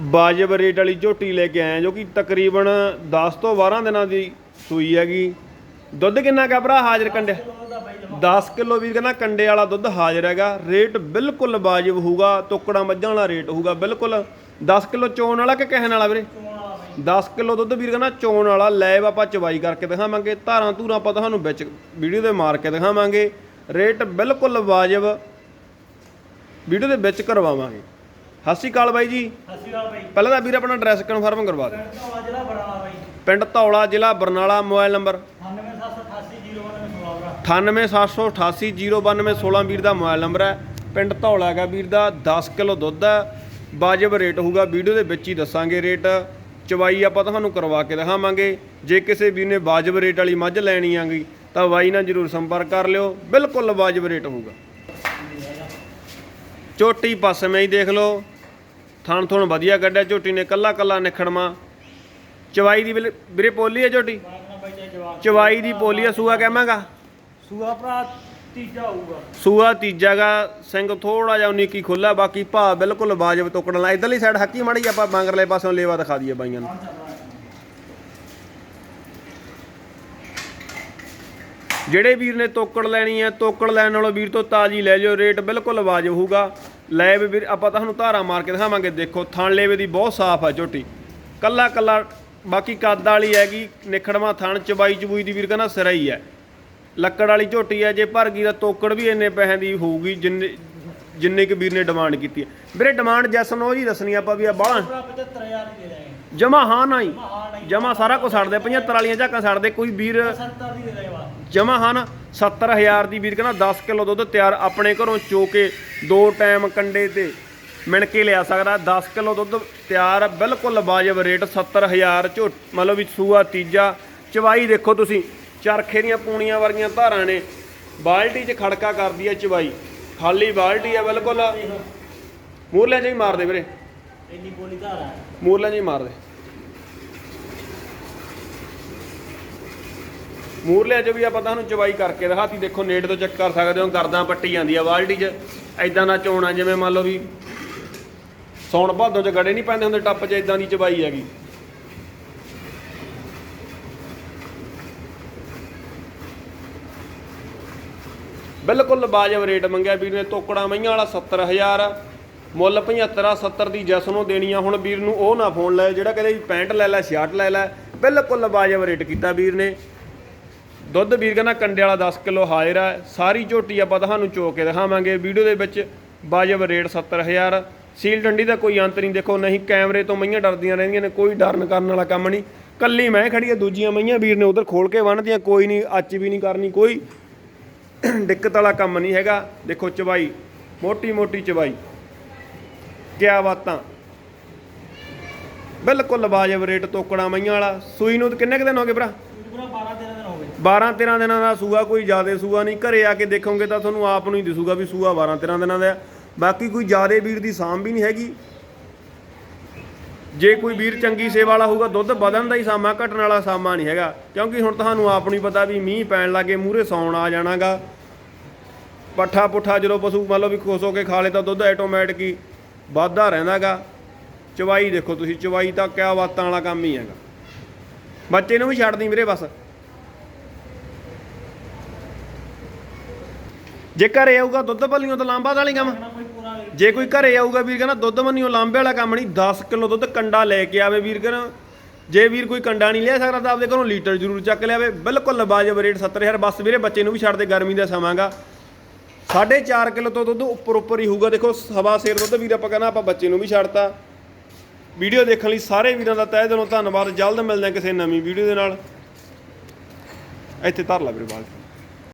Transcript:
ਵਾਜਬ ਰੇਟ ਵਾਲੀ ਝੋਟੀ ਲੈ ਕੇ ਆਇਆ ਜੋ ਕਿ ਤਕਰੀਬਨ 10 ਤੋਂ 12 ਦਿਨਾਂ ਦੀ ਸੂਈ ਹੈਗੀ। ਦੁੱਧ ਕਿੰਨਾ ਕਾ ਭਰਾ? ਹਾਜ਼ਰ ਕੰਡੇ। 10 ਕਿਲੋ ਵੀਰ ਕਹਿੰਦਾ ਕੰਡੇ ਵਾਲਾ ਦੁੱਧ ਹਾਜ਼ਰ ਹੈਗਾ। ਰੇਟ ਬਿਲਕੁਲ ਵਾਜਬ ਹੋਊਗਾ ਟੁਕੜਾ ਮੱਝਾਂ ਵਾਲਾ ਰੇਟ ਹੋਊਗਾ, ਬਿਲਕੁਲ। 10 ਕਿਲੋ ਚੋਣ ਵਾਲਾ ਕਿ ਕਹਿਣ ਵਾਲਾ ਵੀਰੇ? 10 ਕਿਲੋ ਦੁੱਧ ਵੀਰ ਕਹਿੰਦਾ ਚੋਣ ਵਾਲਾ, ਲੈਬ ਆਪਾਂ ਚਵਾਈ ਕਰਕੇ ਦਿਖਾਵਾਂਗੇ। ਧਾਰਾਂ ਧੂਰਾਂ ਆਪਾਂ ਤੁਹਾਨੂੰ ਵਿੱਚ ਵੀਡੀਓ ਦੇ ਮਾਰ ਕੇ ਦਿਖਾਵਾਂਗੇ। ਰੇਟ ਬਿਲਕੁਲ ਵਾਜਬ। ਵੀਡੀਓ ਦੇ ਵਿੱਚ ਕਰਵਾਵਾਂਗੇ। ਸਤਿ ਸ਼੍ਰੀ ਅਕਾਲ ਬਾਈ ਜੀ। ਸਤਿ ਸ਼੍ਰੀ ਅਕਾਲ ਬਾਈ। ਪਹਿਲਾਂ ਤਾਂ ਵੀਰ ਆਪਣਾ ਐਡਰੈਸ ਕਨਫਰਮ ਕਰਵਾ ਦਿਓ। ਪਿੰਡ ਤੋਂ ਜ਼ਿਲ੍ਹਾ ਬੜਾਲਾ ਬਾਈ ਪਿੰਡ ਧੌਲਾ ਜ਼ਿਲ੍ਹਾ ਬਰਨਾਲਾ ਮੋਬਾਈਲ ਨੰਬਰ 9778809116 9878809216 ਵੀਰ। ਦਾ ਮੋਬਾਈਲ ਨੰਬਰ ਹੈ। ਪਿੰਡ ਧੌਲਾ ਹੈਗਾ ਵੀਰ ਦਾ 10 ਕਿਲੋ ਦੁੱਧ ਹੈ। ਵਾਜਬ ਰੇਟ ਹੋਊਗਾ ਵੀਡੀਓ ਦੇ ਵਿੱਚ ਹੀ ਦੱਸਾਂਗੇ ਰੇਟ। ਚਵਾਈ ਆਪਾਂ ਤੁਹਾਨੂੰ ਕਰਵਾ ਕੇ ਦਿਖਾਵਾਂਗੇ। ਜੇ ਕਿਸੇ ਵੀਰ ਨੇ ਵਾਜਬ ਰੇਟ ਵਾਲੀ ਮੱਝ ਲੈਣੀ ਆਂਗੀ ਤਾਂ ਬਾਈ ਨਾਲ ਜਰੂਰ ਸੰਪਰਕ ਕਰ ਲਿਓ। ਬਿਲਕੁਲ ਵਾਜਬ ਰੇਟ ਹੋਊਗਾ। ਝੋਟੀ ਪਸਮੇ ਹੀ ਦੇਖ ਲਓ। ਥਣ ਥਣ ਵਧੀਆ ਕੱਢਿਆ ਝੋਟੀ ਨੇ ਕੱਲਾ ਕੱਲਾ ਨਿਖੜਮਾ। ਚਵਾਈ ਦੀ ਵੀਰੇ- ਪੋਲੀ ਹੈ ਝੋਟੀ? ਚਵਾਈ ਦੀ ਪੋਲੀ ਆ ਸੂਆ ਕਹਿਵਾਂਗਾ ਸੂਆ ਭਰਾ ਤੀਜਾ ਹੋਊਗਾ। ਸੂਆ ਤੀਜਾ ਗਾ ਸਿੰਘ ਥੋੜਾ ਜਿਹਾ ਉਨੀ ਕੀ ਖੁੱਲਾ ਬਾਕੀ ਭਾ ਬਿਲਕੁਲ ਵਾਜਬ ਟੁਕੜਨ ਲਾ ਇਧਰਲੀ ਸਾਈਡ ਹੱਕੀ ਮੜੀ ਆਪਾਂ ਮੰਗਰਲੇ ਪਾਸੋਂ ਲੇਵਾ ਦਿਖਾ ਦਈਏ ਬਾਈਆਂ ਨੂੰ। ਜਿਹੜੇ ਵੀਰ ਨੇ ਤੋਕੜ ਲੈਣੀ ਹੈ ਤੋਕੜ ਲੈਣ ਨਾਲੋਂ ਵੀਰ ਤੋਂ ਤਾਜੀ ਲੈ ਜਾਓ ਰੇਟ ਬਿਲਕੁਲ ਵਾਜਬ ਹੋਊਗਾ। ਲੈ ਵੀ ਵੀਰ ਆਪਾਂ ਤੁਹਾਨੂੰ ਧਾਰਾ ਮਾਰ ਕੇ ਦਿਖਾਵਾਂਗੇ। ਦੇਖੋ ਥਣ ਲੇਵੇ ਦੀ ਬਹੁਤ ਸਾਫ਼ ਆ ਝੋਟੀ। ਕੱਲਾ ਕੱਲਾ ਬਾਕੀ ਕੱਦ ਵਾਲੀ ਹੈਗੀ ਨਿਖੜਵਾ ਥਣ ਚਬਾਈ ਚਬੂਈ ਦੀ ਵੀਰ ਕਹਿੰਦਾ ਸਿਰਾ ਹੀ ਹੈ ਲੱਕੜ ਵਾਲੀ ਝੋਟੀ ਹੈ ਜੇ ਭਰ ਗਈ ਤਾਂ ਤੋਕੜ ਵੀ ਇੰਨੇ ਪੈਸਿਆਂ ਦੀ ਹੋਊਗੀ ਜਿੰਨੇ ਜਿੰਨੇ ਕਿ ਵੀਰ ਨੇ ਡਿਮਾਂਡ ਕੀਤੀ ਹੈ ਵੀਰੇ ਡਿਮਾਂਡ ਜੈਸਨ ਉਹ ਜੀ ਦੱਸਣੀ ਆਪਾਂ ਵੀ ਆ ਬਾਹਲਾ। ਭਰਾ 75000 ਦੇ ਰਹੇ ਜਮਾ ਹਾਂ ਨਾ ਹੀ ਹਾਂ ਜਮਾ ਸਾਰਾ ਕੁਝ ਛੱਡਦੇ 75 ਵਾਲੀਆਂ ਝਾਕਾਂ ਛੱਡਦੇ ਕੋਈ ਵੀਰ 70 ਦੀ ਦੇ ਰਹੇ ਵਾ ਜਮਾ ਹਨ 70000 ਦੀ ਵੀਰ ਕਹਿੰਦਾ 10 ਕਿਲੋ ਦੁੱਧ ਤਿਆਰ ਆਪਣੇ ਘਰੋਂ ਚੋ ਕੇ ਦੋ ਟਾਈਮ ਕੰਡੇ ਤੇ ਮਿਣ ਕੇ ਲਿਆ ਸਕਦਾ। 10 ਕਿਲੋ ਦੁੱਧ ਤਿਆਰ ਬਿਲਕੁਲ ਵਾਜਬ ਰੇਟ 70000 ਝੋ ਮਤਲਬ ਵੀ ਸੂਆ ਤੀਜਾ। ਚਵਾਈ ਦੇਖੋ ਤੁਸੀਂ ਚਰਖੇ ਦੀਆਂ ਪੂਣੀਆਂ ਵਰਗੀਆਂ ਧਾਰਾਂ ਨੇ। ਬਾਲਟੀ 'ਚ ਖੜਕਾ ਕਰਦੀ ਹੈ ਚਵਾਈ। ਖਾਲੀ ਬਾਲਟੀ ਹੈ ਬਿਲਕੁਲ। ਮੂਰਲੇ 'ਚ ਹੀ ਮਾਰ ਦੇ ਵੀਰੇ। ਇੰਨੀ ਬੋਲੀ ਧਾਰ ਹੈ ਮੂਰਲੇ 'ਚ ਹੀ ਮਾਰ ਦੇ। ਮੂਰਲੇ 'ਚ ਵੀ ਆਪਾਂ ਤੁਹਾਨੂੰ ਚਵਾਈ ਕਰਕੇ ਦਿਖਾਤੀ ਦੇਖੋ ਨੇੜ ਤੋਂ ਚੈੱਕ ਕਰ ਸਕਦੇ ਹੋ, ਗਰਦਾਂ ਪੱਟੀ ਜਾਂਦੀ ਆ ਬਾਲਟੀ 'ਚ। ਐਦਾਂ ਦਾ ਚੋਣਾ, ਜਿਵੇਂ ਮੰਨ ਲਓ ਵੀ ਸੌਣ ਭਾਦੋਂ 'ਚ ਗੜੇ ਨਹੀਂ ਪੈਂਦੇ ਹੁੰਦੇ, ਟੱਪ 'ਚ ਐਦਾਂ ਦੀ ਚਵਾਈ ਹੈਗੀ। ਬਿਲਕੁਲ ਬਾਜਬ ਰੇਟ ਮੰਗਿਆ ਵੀਰ ਨੇ, ਤੋਕੜਾ ਮਈਆਂ ਵਾਲਾ 70000 ਮੁੱਲ 75 ਆ 70 ਦੀ ਜੈਸ ਨੂੰ ਦੇਣੀ ਆ। ਹੁਣ ਵੀਰ ਨੂੰ ਉਹ ਨਾ ਫੋਨ ਲੈ ਜਿਹੜਾ ਕਹਿੰਦੇ ਵੀ ਪੈਂਟ ਲੈ ਲੈ ਸ਼ਰਟ ਲੈ ਲੈ, ਬਿਲਕੁਲ ਬਾਜਬ ਰੇਟ ਕੀਤਾ ਵੀਰ ਨੇ। ਦੁੱਧ ਵੀਰ ਕਹਿੰਦਾ ਕੰਡੇ ਵਾਲਾ 10 ਕਿਲੋ ਹਾਜ਼ਰ ਹੈ। ਸਾਰੀ ਝੋਟੀ ਆਪਾਂ ਤੁਹਾਨੂੰ ਚੋ ਕੇ ਦਿਖਾਵਾਂਗੇ। ਵੀਡੀਓ ਦੇ ਵਿੱਚ ਵਾਜਬ ਰੇਟ 70000 ਸੀਲ ਡੰਡੀ ਦਾ ਕੋਈ ਅੰਤ ਨਹੀਂ। ਦੇਖੋ, ਨਹੀਂ ਕੈਮਰੇ ਤੋਂ ਮਈਆਂ ਡਰਦੀਆਂ ਰਹਿੰਦੀਆਂ ਨੇ। ਕੋਈ ਡਰਨ ਕਰਨ ਵਾਲਾ ਕੰਮ ਨਹੀਂ। ਕੱਲੀ ਮੈਂ ਖੜੀ ਆ ਦੂਜੀਆਂ ਮਈਆਂ ਵੀਰ ਨੇ ਉਧਰ ਖੋਲ ਕੇ ਬੰਨ੍ਹਦੀਆਂ ਕੋਈ ਨਹੀਂ, ਅੱਜ ਵੀ ਨਹੀਂ ਕਰਨੀ ਕੋਈ। ਦਿੱਕਤ ਵਾਲਾ ਕੰਮ ਨਹੀਂ ਹੈਗਾ। ਦੇਖੋ ਚਵਾਈ ਮੋਟੀ ਮੋਟੀ ਚਵਾਈ ਕਿਆ ਬਾਤਾਂ। ਬਿਲਕੁਲ ਵਾਜਬ ਰੇਟ ਤੋਕੜਾ ਮਈਆਂ ਵਾਲਾ। ਸੂਈ ਨੂੰ ਕਿੰਨੇ ਕੁ ਦਿਨ ਹੋ ਗਏ ਭਰਾ ਪੂਰਾ 12 13 ਦਿਨ ਹੋ ਗਏ 12 13 ਦਿਨਾਂ ਦਾ ਸੂਆ ਕੋਈ ਜ਼ਿਆਦਾ ਸੂਆ ਨਹੀਂ। ਘਰੇ ਆ ਕੇ ਦੇਖੋਗੇ ਤਾਂ ਤੁਹਾਨੂੰ ਆਪ ਨੂੰ ਹੀ ਦਿਸੂਗਾ ਵੀ ਸੂਆ 12 13 ਦਿਨਾਂ ਦਾ ਬਾਕੀ ਕੋਈ ਜ਼ਿਆਦਾ ਵੀਰ ਦੀ ਸਾਂਭ ਵੀ ਨਹੀਂ ਹੈਗੀ। ਜੇ ਕੋਈ ਵੀਰ ਚੰਗੀ ਸੇਵਾ ਵਾਲਾ ਹੋਊਗਾ, ਦੁੱਧ ਵਧਣ ਦਾ ਹੀ ਸਾਮਾ ਘਟਣ ਵਾਲਾ ਸਾਮਾ ਨਹੀਂ ਹੈਗਾ। ਕਿਉਂਕਿ ਹੁਣ ਤੁਹਾਨੂੰ ਆਪ ਨੂੰ ਹੀ ਪਤਾ ਵੀ ਮੀਂਹ ਪੈਣ ਲੱਗੇ, ਮੂਹਰੇ ਸੌਣ ਆ ਜਾਣਾਗਾ। ਪੱਠਾ ਪੁੱਠਾ ਜਦੋਂ ਪਸ਼ੂ ਮੰਨ ਲਓ ਵੀ ਖੁਸ਼ ਹੋ ਕੇ ਖਾ ਲੇ ਤਾਂ ਦੁੱਧ ਆਟੋਮੈਟਿਕ ਹੀ ਵੱਧਦਾ ਰਹਿੰਦਾਗਾ। ਚਵਾਈ ਦੇਖੋ ਤੁਸੀਂ, ਚਵਾਈ ਤਾਂ ਕਿਆ ਬਾਤਾਂ ਵਾਲਾ ਕੰਮ ਹੀ ਹੈਗਾ। ਬੱਚੇ ਨੂੰ ਵੀ ਛੱਡ ਦੀ ਵੀਰੇ ਬਸ। ਜੇ ਘਰੇ ਆਊਗਾ ਦੁੱਧ ਭੱਲੀਆਂ ਤਾਂ ਲਾਂਬਾ ਵਾਲੀ ਕੰਮ। ਜੇ ਕੋਈ ਘਰੇ ਆਊਗਾ ਵੀਰ ਕਹਿੰਦਾ ਦੁੱਧ ਮੰਨਿਓ, ਲਾਂਬੇ ਵਾਲਾ ਕੰਮ ਨਹੀਂ 10 ਕਿਲੋ ਦੁੱਧ ਕੰਡਾ ਲੈ ਕੇ ਆਵੇ ਵੀਰ ਕਹਿੰਦਾ। ਜੇ ਵੀਰ ਕੋਈ ਕੰਡਾ ਨਹੀਂ ਲਿਆ ਸਕਦਾ ਤਾਂ ਆਪਦੇ ਘਰੋਂ ਲੀਟਰ ਜ਼ਰੂਰ ਚੱਕ ਲਿਆਵੇ। ਬਿਲਕੁਲ ਲਬਾਜਬ ਰੇਟ 70000 ਬਸ ਵੀਰੇ ਬੱਚੇ ਨੂੰ ਵੀ ਛੱਡ ਦੇ ਗਰਮੀ ਦਾ ਸਮਾਂਗਾ 4.5 ਕਿਲੋ ਤੋਂ ਦੁੱਧ ਉੱਪਰ ਉੱਪਰ ਹੀ ਹੋਊਗਾ। ਦੇਖੋ, ਸਵਾ ਸੇਰ ਦੁੱਧ ਵੀਰ ਆਪਾਂ ਕਹਿੰਦਾ, ਆਪਾਂ ਬੱਚੇ ਨੂੰ ਵੀ ਛੱਡਤਾ। ਵੀਡੀਓ ਦੇਖਣ ਲਈ ਸਾਰੇ ਵੀਰਾਂ ਦਾ ਤਹਿ ਦਿਲੋਂ ਧੰਨਵਾਦ। ਜਲਦ ਮਿਲਦੇ ਹਾਂ ਕਿਸੇ ਨਵੀਂ ਵੀਡੀਓ ਦੇ ਨਾਲ। ਇੱਥੇ ਧਰ ਲਾ ਵੀਰੇ ਬਾਅਦ